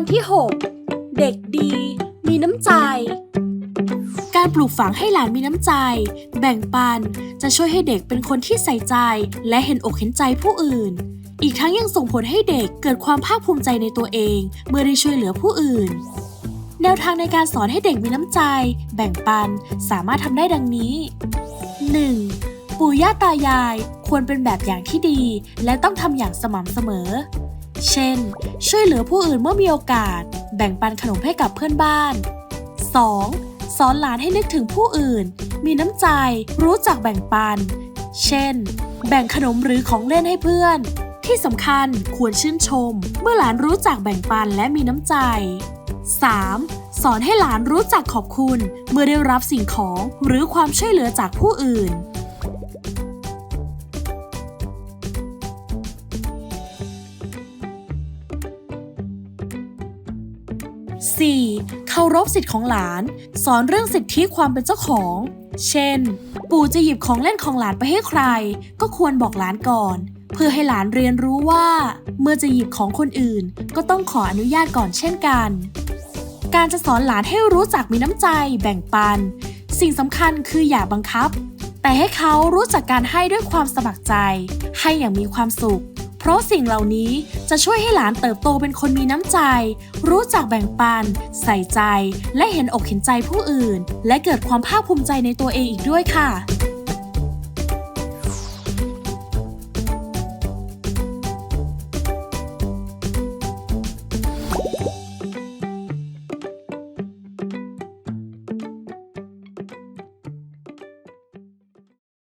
อนที่ 6 เด็กดี มีน้ำใจ การปลูกฝังให้หลานมีน้ำใจ แบ่งปัน จะช่วยให้เด็กเป็นคนที่ใส่ใจ และเห็นอกเห็นใจผู้อื่น อีกทั้งยังส่งผลให้เด็กเกิดความภาคภูมิใจในตัวเอง เมื่อได้ช่วยเหลือผู้อื่น แนวทางในการสอนให้เด็กมีน้ำใจ แบ่งปันสามารถทำได้ดังนี้ 1. ปู่ย่าตายายควรเป็นแบบอย่างที่ดี และต้องทำอย่างสม่ำเสมอ เช่น ช่วยเหลือผู้อื่นเมื่อมีโอกาส แบ่งปันขนมให้กับเพื่อนบ้าน 2. สอนหลานให้นึกถึงผู้อื่น มีน้ำใจ รู้จักแบ่งปัน เช่น แบ่งขนมหรือของเล่นให้เพื่อน ที่สำคัญควรชื่นชม เมื่อหลานรู้จักแบ่งปันและมีน้ำใจ 3. สอนให้หลานรู้จักขอบคุณ เมื่อได้รับสิ่งของหรือความช่วยเหลือจากผู้อื่น 4. เคารพสิทธิ์ของหลาน สอนเรื่องสิทธิความเป็นเจ้าของ เช่น ปู่จะหยิบของเล่นของหลานไปให้ใคร ก็ควรบอกหลานก่อน เพื่อให้หลานเรียนรู้ว่า เมื่อจะหยิบของคนอื่น ก็ต้องขออนุญาตก่อนเช่นกัน การจะสอนหลานให้รู้จักมีน้ำใจ แบ่งปัน สิ่งสำคัญคืออย่าบังคับ แต่ให้เขารู้จักการให้ด้วยความสมัครใจ ให้อย่างมีความสุข เพราะสิ่งเหล่านี้จะช่วยให้หลานเติบโตเป็นคนมีน้ำใจ รู้จักแบ่งปัน ใส่ใจ และเห็นอกเห็นใจผู้อื่น และเกิดความภาคภูมิใจในตัวเองอีกด้วยค่ะ